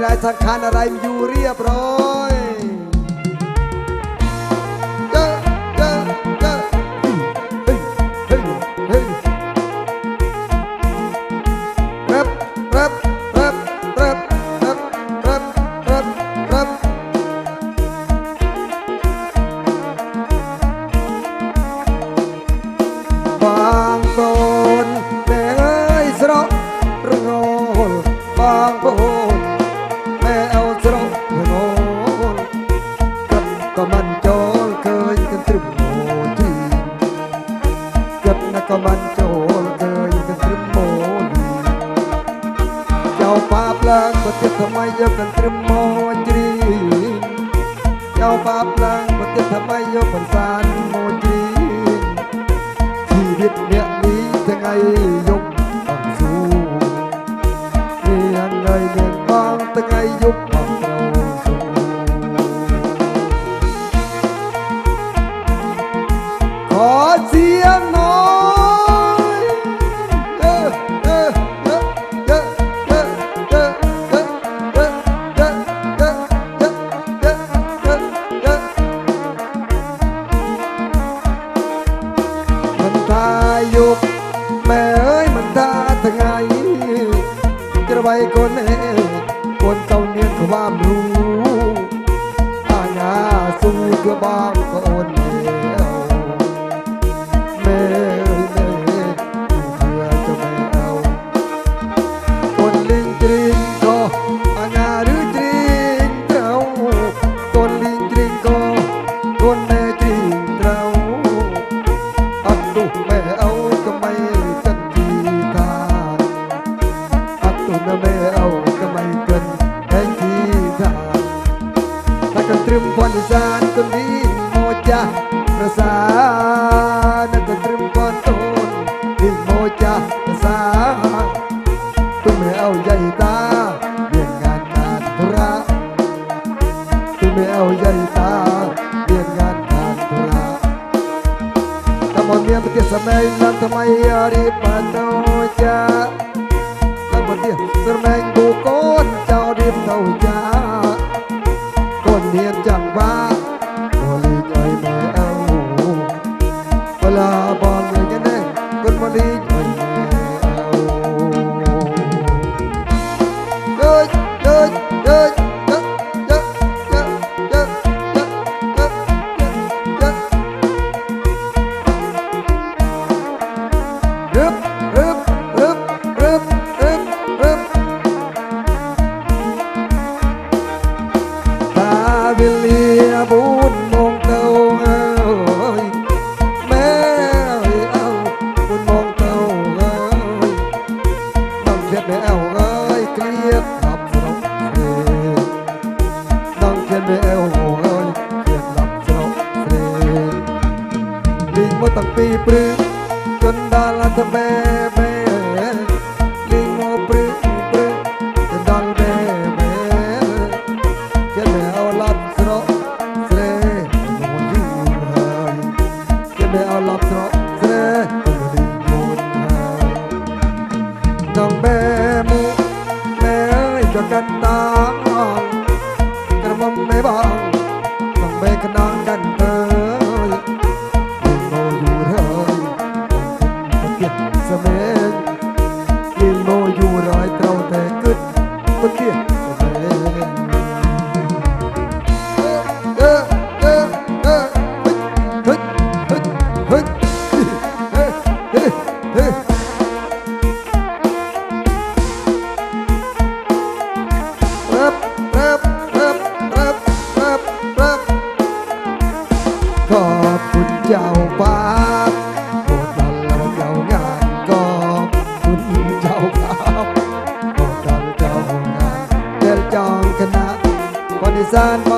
ไรสังขารอะไรอยู่เรียบร้อย au jaita dengan natura. Tumi au jaita dengan natura. Tamon dia pergi semain dan temai hari panoja. Tamon dia termain bukong ตั้งปีปรือจนดาราทะแม Zanma.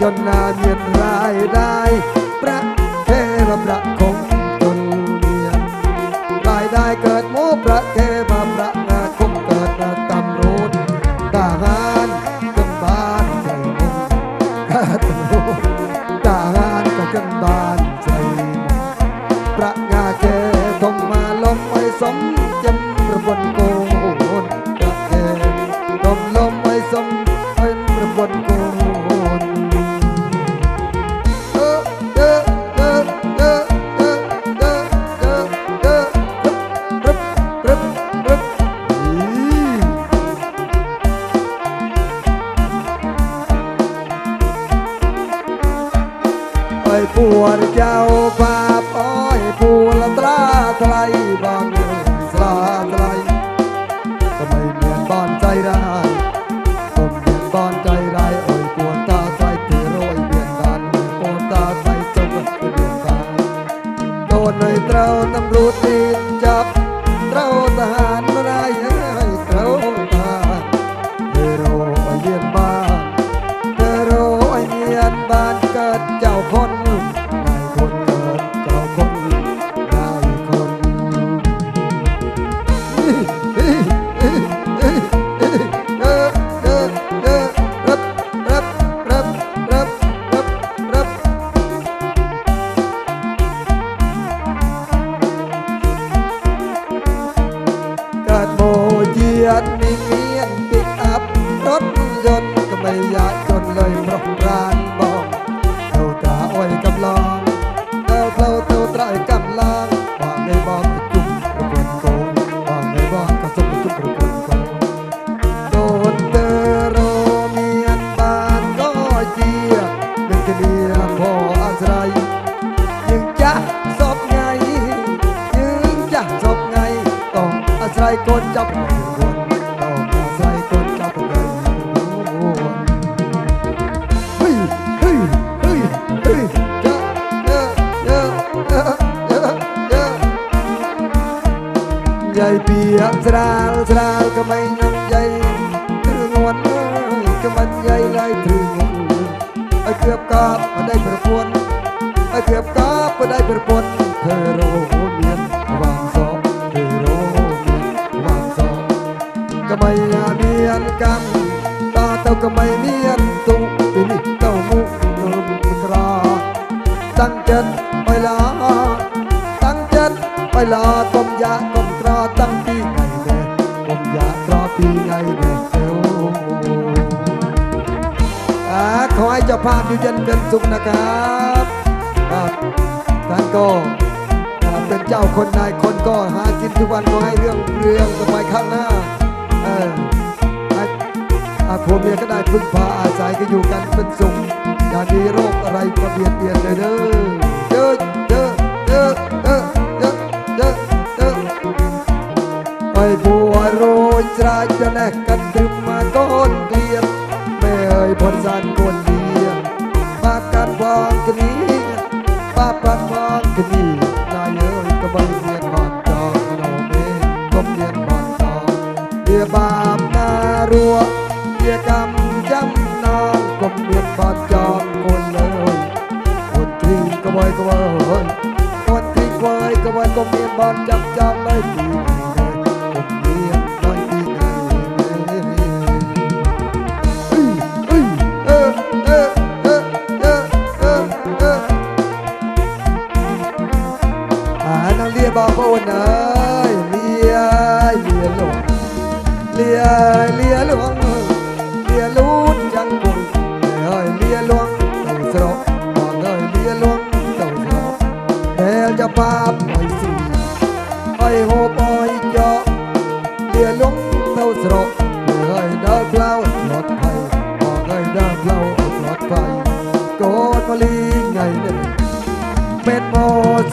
จนนานเงินรายได้ประ จับเราทหาร เมียนปิกอัพรถยนต์ก็ไม่อยากจนเลยเพราะร้านบอก ស្រាលស្រាលក្មេងនឹងយាយគឺងាត់អើយក្មេងយាយឡើយព្រឹងឲ្យគៀបកបប្តីប្រពន្ធឲ្យគៀបកបប្តីប្រពន្ធធ្វើរោមានវងសោធ្វើរោមានវងសោក្មេងមានកម្មតទៅក្មេងមានទុកពីនេះទៅមុខនៅក្រតាំងចិត្តឲ្យល្អតាំងចិត្តឲ្យល្អកុំយ៉ាកុំក្រតាំងពីថ្ងៃ ก็ไม่เมียนตุปีนี้เต้ามุกเริ่มกราเจ็ดไปลาตั้งเจ็ดไปลากลมยากลมตราตั้งปีไงเด้กลมยาตราปีไงเด้อ่าขอให้เจ้าภาพอยู่เย็นเป็นสุขนะครับครับท่านก็เป็นเจ้าคนนายคนก็หากินทุกวันก็ให้เรื่องเรื่องสมัยข้างหน้าเอออาผัวเมียก็ได้พึ่งพาอาศัยก็อยู่กันเป็นสุขอย่ามีโรคอะไรมาเบียดเบียนเลยเด้อ ស្រាចណេះកាត់ទឹមមកកូនគ្លៀមមេអើយផនសានពូនវាមកកាត់បងគ្នាបាបាត់បងគ្នាតាយអើយកបិលមានហត់ចងនៅពេលកុំមានបត់តងវាបាបណារួវាកម្មចាំណងកុំមានបត់ចងគុណអើយពុទ្ធីកបិលកបិលអើយពុទ្ធីកបិលកបិលកុំមានបត់ចាំចាំអើយ เราเอาปลอดภัยโกดมาลีไงเนี่ยเป็ดโม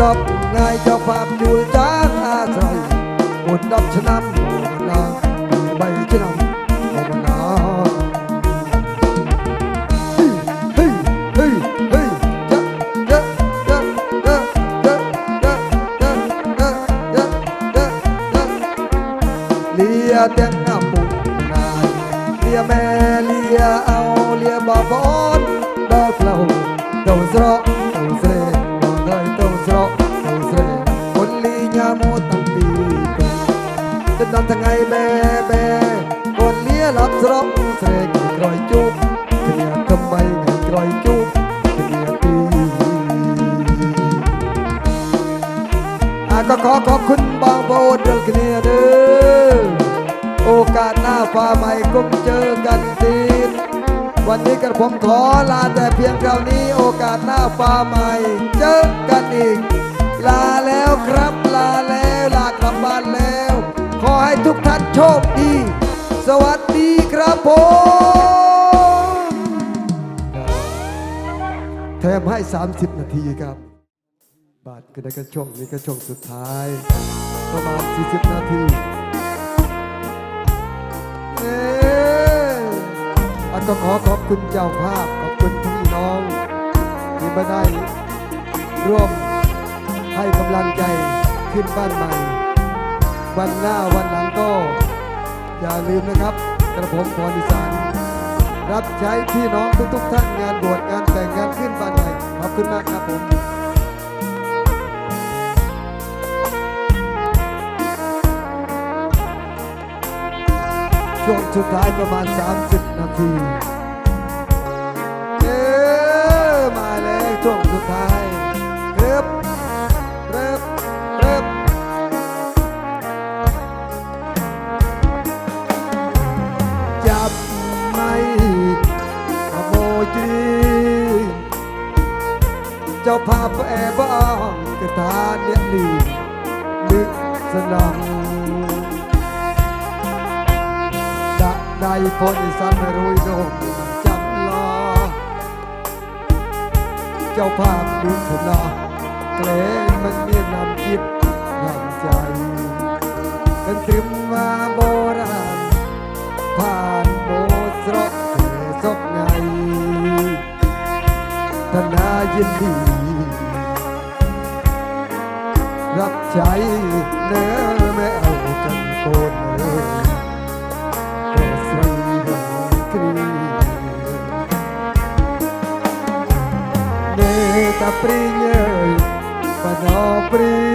จับไงเจ้าภาพอยู่จ้าอาศัยอุดดับชนะโมนาใบชนะ ថ្ងៃបែបែកូនលាលប់ស្រុកស្រែកក្រោយជូបគ្នាลียก็ไរោយជូបគ្នាទីអាក៏ខអខอขอบคุณបងប្អូនដល់គ្នាទេโอกาสหน้าฟ้าใหม่ก็เจอกันทีวันนี้กระผมขอลาแต่เพียงเท่านี้โอกาสหน้าฟ้าใหม่ เจอกันอีก ลาแล้วครับลาแล้ว กท่านโชคดี สวัสดีครับผมแถมให้ 30 นาทีครับ บาทก็ได้ก็ช่วงนี้ก็ช่วงสุดท้าย ประมาณ 40 นาทีเอ๊ะอันก็ขอขอบคุณเจ้าภาพ ขอบคุณพี่น้องที่มาได้ร่วมให้กำลังใจขึ้นบ้านใหม่ วันหน้าวันหลังก็ อย่าลืมนะครับ กระผมพรอีสานรับใช้พี่น้องทุกๆท่านงานบวชงานแต่งงานขึ้นบ้านใหม่ขอบคุณมากครับผมช่วงสุดท้ายประมาณ 30 นาที เออมาแล้วช่วงสุดท้ายเริ่ม จีเจ้าภาพแอบบ้างกระทานเนี่ยลีนึกสนังดะได้พอนิสันรู้โดมจำลาเจ้าภาพดูชนะเกลงมันเมียนำจิตนำใจเป็นถึงมาโบรา ธนายินดี รับใช้เนื้อไม่เอากันโกนเนื้อโปรดใส่ดังกรีเนตาปริเยยปนอปรี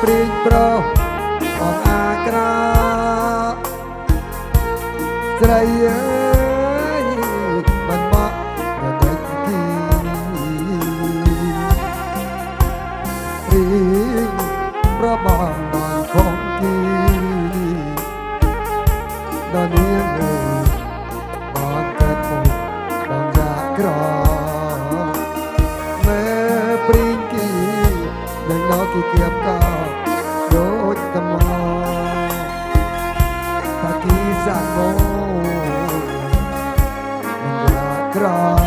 ព្រៀងប្រុសអអាក្រស្រីអើយ อย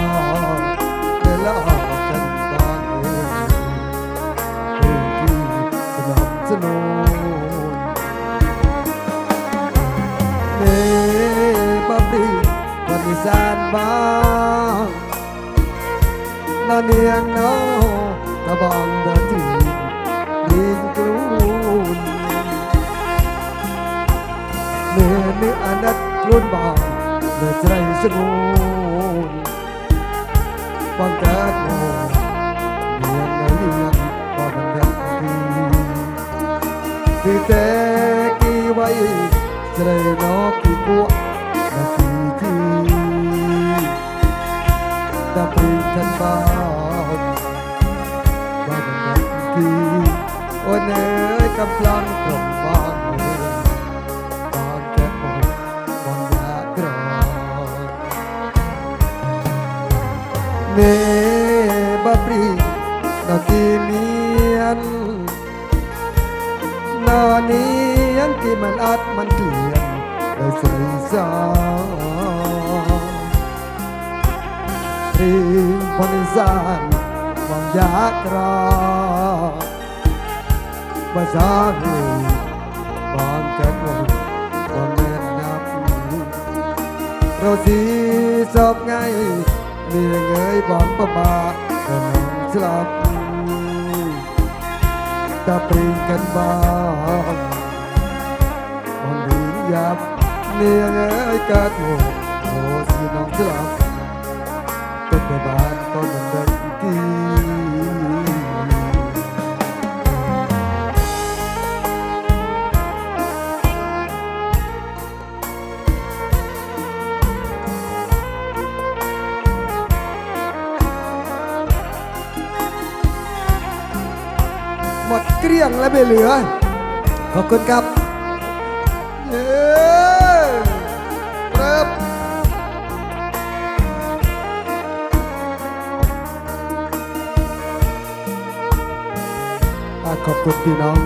ความรักโน่เรียนแลเยนก็มันยังดีที่เจกี่ไว้เลนอกกี่ปัวนาทีตะปีฉันบานบ้ามดังดีโอเนยกำลังตรงบา na kỳ miên na ni yang kỳ man at man klian đời xây ra เพลงพนิสานมองยากรอภาษาหูบางแก่นว่าบ่แม่นนับเราสีสอบไงมีเงยบอกประบาขนมสลับ ตาปริงกันบ้างมันดียับเนียเงย เกลี้ยงและไม่เหลือ ขอบคุณครับเรับอะขอบคุณพี่น้อง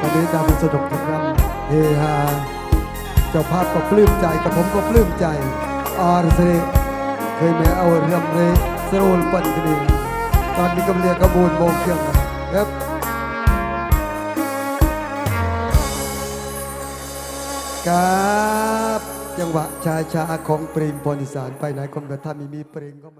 วันนี้ดาวสนุกนครับเฮฮาเจ้าภาพก็ปลื้มใจกับผมก็ปลื้มใจอาร์เซเคยแม่เอาเรื่องเรสโรลปันกันเองตอนนี้กำเรียกระบูนโมงเที่ยงครับ ครับ จังหวะชาชาของเปรมพรอีสานไปไหนคนกระทำมีมีเปรมก็มา